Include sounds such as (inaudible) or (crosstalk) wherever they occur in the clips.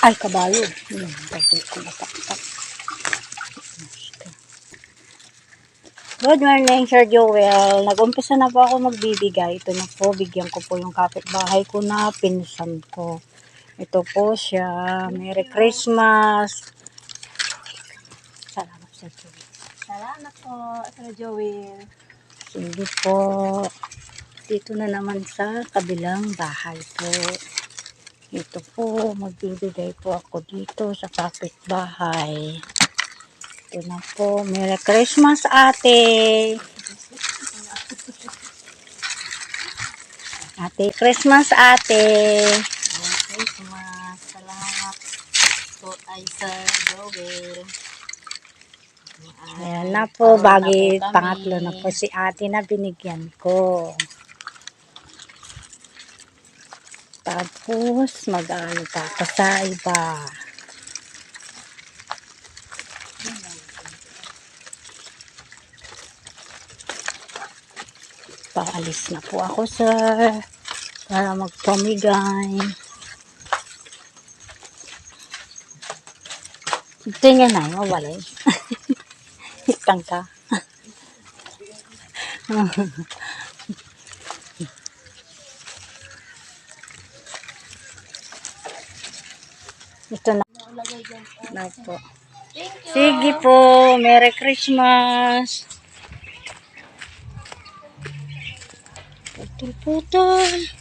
Ay, kabayo. Hmm, bakit ko. Good morning, Sir Joel. Nag-umpisa na po ako magbibigay. Ito na po, bigyan ko po yung kapitbahay ko na pinsan ko. Ito po siya. Merry Christmas. Salamat, Sir Joel. Salamat po, Sir Joel. Sige po. Dito na naman sa kabilang bahay po. Ito po, magbibigay po ako dito sa kapitbahay. Ito na po. Merry Christmas, ate. Ate, Christmas, ate. Okay, mga salamat po ay Sir Joel. Ayan na po, kami. pangatlo na po si ate na binigyan ko. Tapos, mag-ano pa ako sa iba. Paalis na po ako, sir. Para magpamigay. Tingnan na, mawalay. Hitang (laughs) ka. (laughs) Ito na. Na po. Sige po. Merry Christmas. Putol-putol.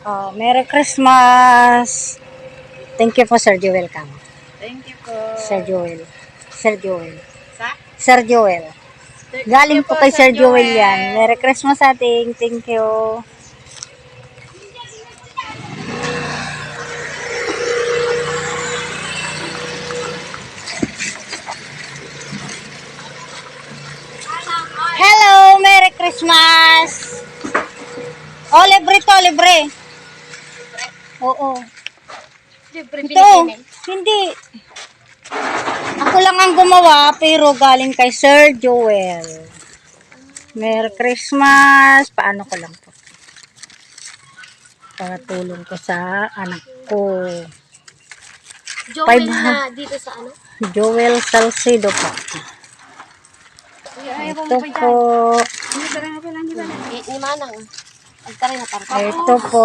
Oh, Merry Christmas. Thank you po, Sir Joel Kamo. Thank you po. Sir Joel. Sir Joel. Sa? Sir Joel. Galing po kay Sir Joel yan. Merry Christmas ating. Thank you. Hello! Merry Christmas! Oh, libre to, libre. Oo. Libre Ito, hindi. Ako lang ang gumawa, pero galing kay Sir Joel. Merry Christmas. Paano ko lang po. Para tulong ko sa anak ko. Joel Five na dito sa ano? Joel Salcedo po. Ito po. Eh, ni Manang. Agtaray na para. Ito po.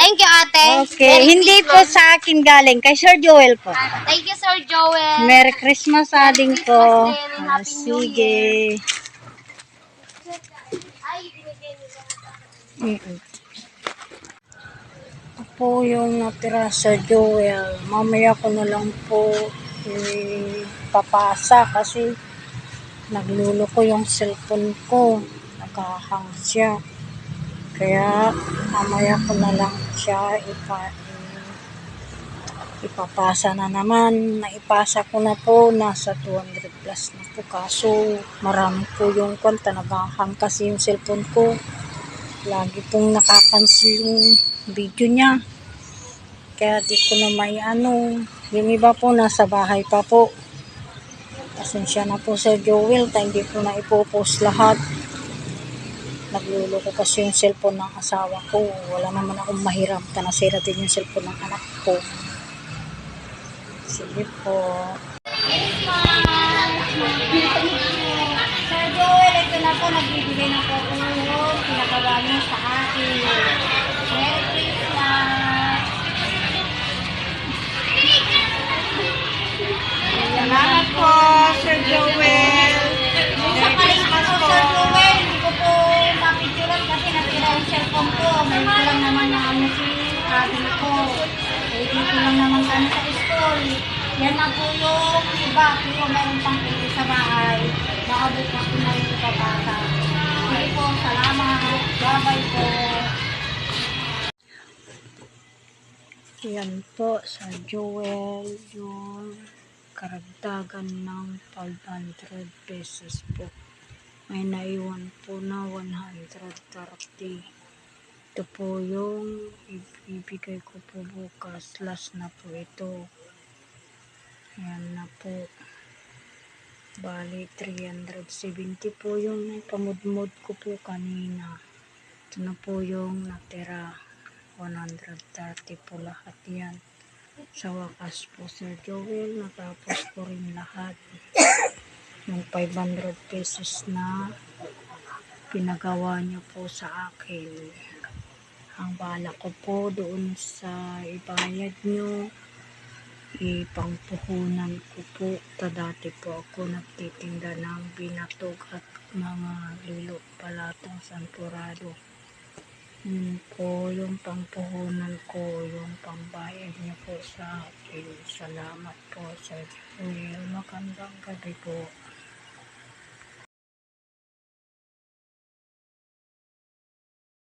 Thank you, ate. Okay. Hindi po sa akin galing. Kay Sir Joel po. Thank you, Sir Joel. Merry Christmas sa ading ko. Christmas din. Ah, Happy New sige. Ay, binigay nila. Mm-mm. Ito po yung natira sa Joel. Mamaya ko na lang po ipapasa kasi naglulo ko yung cellphone ko. Nakahang siya. Kaya mamaya ko na lang siya ipa, ipapasa na naman. Naipasa ko na po. Nasa 200 plus na po. Kaso marami po yung kwanta. Nagahang kasi yung cellphone ko. Lagi pong nakakansil yung video niya. Kaya di ko na may ano. Yung iba po nasa bahay pa po. Pasensya na po Sir Joel. Hindi ko na ipopost lahat. Nagluloko kasi yung cellphone ng asawa ko. Wala naman akong mahiram. Nasira din yung cellphone ng anak ko. Sige po. Sir Joel, ito na po. Nagbibigay na po ako yung sa akin. Ate ko. Eh, dito lang naman kami sa school. Yan na po yung iba, pero meron pang pili sa bahay. Baka bukas ko na yung ipapasa. Sige po, salamat. Bye-bye po. Yan po sa Joel yung karagdagan ng 500 pesos po. May naiwan po na 130. Ito po yung ibibigay ko po bukas. Last na po ito. Ayan na po. Bali, 370 po yung pamudmud ko po kanina. Ito na po yung natira. 130 po lahat yan. Sa wakas po, Sir Joel, natapos ko rin lahat. Yung 500 pesos na pinagawa niyo po sa akin. Ang bala ko po doon sa ibayad niyo, ipangpuhunan ko po. Dati po ako nagtitinda ng binatog at mga lilo palatang santurado. Yun po yung pampuhunan ko, yung pambayad niyo po sa akin. Salamat po sa Joel. Magandang gabi po.